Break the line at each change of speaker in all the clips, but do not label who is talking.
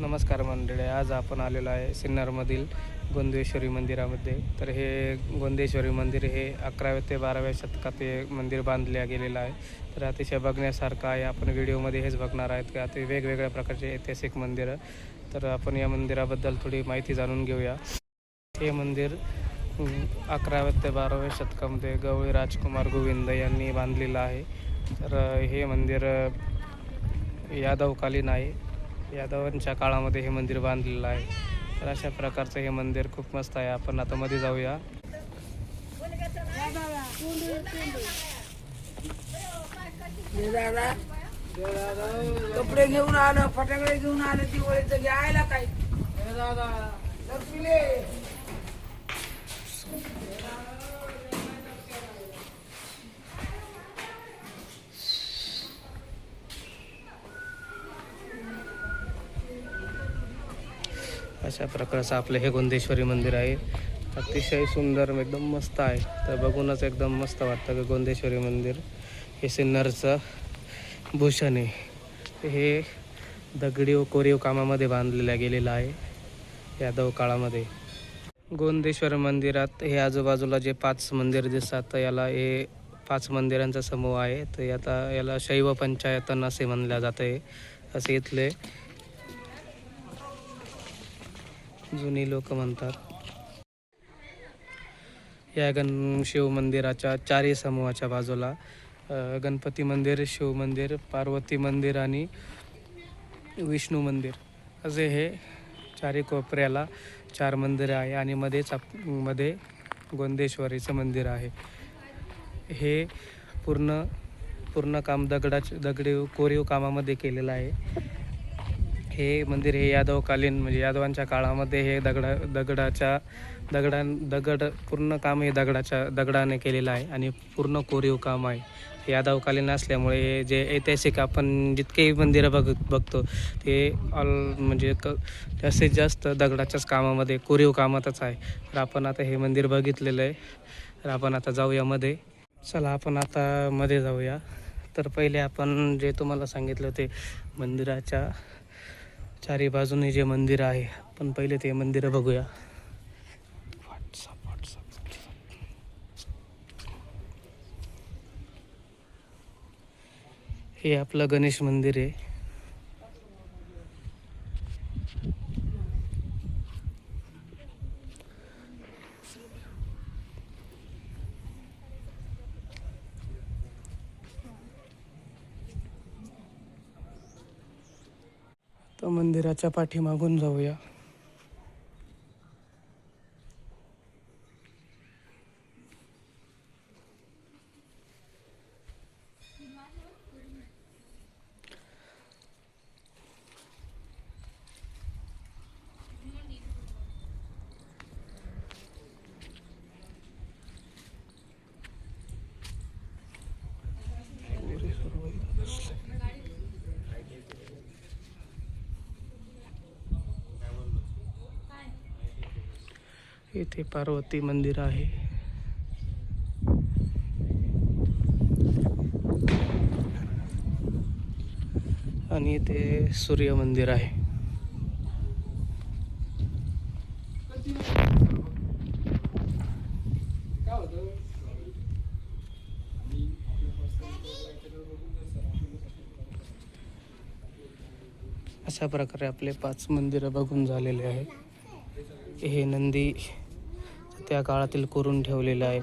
नमस्कार मंडळी आज आपण आलेलो आहे सिन्नरमधील गोंदेश्वरी मंदिरामध्ये. तर हे गोंदेश्वरी मंदिर हे अकराव्या ते बाराव्या शतकात हे मंदिर बांधले गेलेलं आहे. तर अतिशय बघण्यासारखं आहे. आपण व्हिडिओमध्ये हेच बघणार आहेत की ते वेगवेगळ्या प्रकारचे ऐतिहासिक मंदिरं. तर आपण या मंदिराबद्दल थोडी माहिती जाणून घेऊया. हे मंदिर अकराव्या ते बाराव्या शतकामध्ये गवळी राजकुमार गोविंद यांनी बांधलेलं आहे. तर हे मंदिर यादवकालीन आहे. यादवांच्या काळामध्ये हे मंदिर बांधलेलं आहे. तर अशा प्रकारचं हे मंदिर खूप मस्त आहे. आपण आता मध्ये जाऊया.
कपडे घेऊन आलं फटाकडे घेऊन आलं दिवाळीचं घ्यायला काय
अशा प्रकारचं आपलं हे गोंदेश्वरी मंदिर आहे. अतिशय सुंदर एकदम मस्त आहे. तर बघूनच एकदम मस्त वाटतं की गोंदेश्वरी मंदिर. हे सिन्नरचं भूषण आहे. हे दगडी व कोरीव कामामध्ये बांधलेलं गेलेलं आहे. यादव काळामध्ये गोंदेश्वर मंदिरात हे आजूबाजूला जे पाच मंदिर दिसतात तर याला हे पाच मंदिरांचा समूह आहे. तर आता याला शैव पंचायतन असे म्हणल्या जातं आहे असे इथले जुनी लोक म्हणतात. या गण शिव मंदिराच्या समूहाच्या बाजूला गणपती मंदिर शिव मंदिर पार्वती मंदिर आणि विष्णू मंदिर. असे हे चारी कोपऱ्याला चार मंदिरं आहे आणि मध्येच आपमध्ये गोंदेश्वरीचं मंदिर आहे. हे पूर्ण पूर्ण काम दगडाच दगडी कोरीव कामामध्ये केलेलं आहे. हे मंदिर हे यादवकालीन म्हणजे यादवांच्या काळामध्ये हे दगडा दगडाच्या दगडां दगड पूर्ण काम हे दगडाच्या दगडाने केलेलं आहे आणि पूर्ण कोरीव काम आहे. यादवकालीन असल्यामुळे हे जे ऐतिहासिक आपण जितकेही मंदिरं बघ बघतो ते ऑल म्हणजे क जास्तीत जास्त दगडाच्याच कामामध्ये कोरीव कामातच आहे. तर आपण आता हे मंदिर बघितलेलं आहे. तर आपण आता जाऊया मध्ये. चला आपण आता मध्ये जाऊया. तर पहिले आपण जे तुम्हाला सांगितलं ते मंदिराच्या चारी बाजूने जे मंदिर आहे आपण पहिले ते मंदिर बघूया. हे आपलं गणेश मंदिर आहे. तर मंदिराच्या पाठीमागून जाऊया. इथे पार्वती मंदिर आहे. आणि इथे सूर्य मंदिर आहे. अशा प्रकारे आपले पाच मंदिरं बघून झालेले आहे. हे नंदी त्या काळातील करून ठेवलेलं आहे.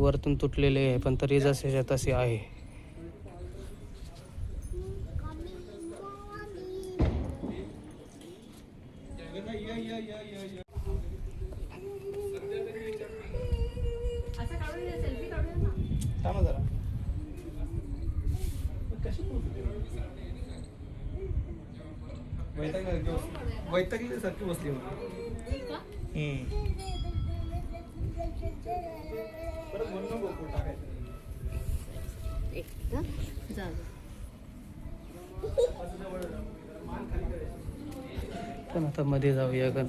वरतून तुटलेले आहे पण तरी जसे तसे आहे.
वैतागल्यासारखी बसली
पण आता मध्ये जाऊया का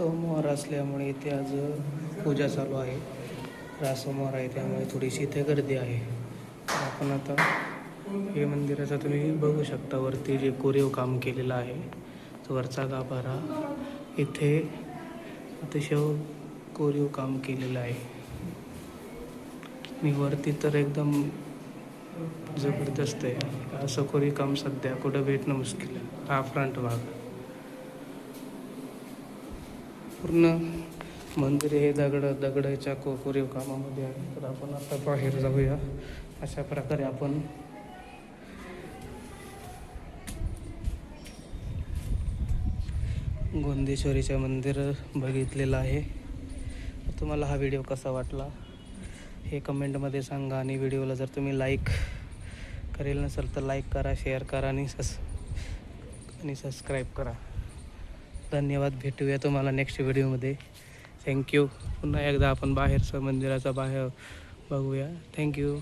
सोमवार असल्यामुळे इथे आज पूजा चालू आहे. रास सोमवार आहे त्यामुळे थोडीशी इथे गर्दी आहे. आपण आता हे मंदिराचं तुम्ही बघू शकता वरती जे कोरीव काम केलेलं आहे वरचा गाभारा. इथे अतिशय कोरीव काम केलेलं आहे. आणि वरती तर एकदम जबरदस्त आहे. असं कोरीव काम सध्या कुठं भेटणं मुश्किल आहे. हा फ्रंट भाग. पूर्ण मंदिर हे दगड दगडाच्या को कोरीव कामामध्ये आहे. तर आपण आता बाहेर जाऊया. अशा प्रकारे आपण गोंदेश्वरीचं मंदिर बघितलेलं आहे. तुम्हाला हा व्हिडिओ कसा वाटला? हे कमेंटमध्ये सांगा आणि व्हिडिओला जर तुम्ही लाईक करेल नसेल तर लाईक करा शेअर करा आणि सस आणि सबस्क्राईब करा. धन्यवाद भेटूया तुम्हाला नेक्स्ट व्हिडिओमध्ये थँक्यू पुन्हा एकदा आपण बाहेरचं मंदिराचा बाहेर बघूया. थँक्यू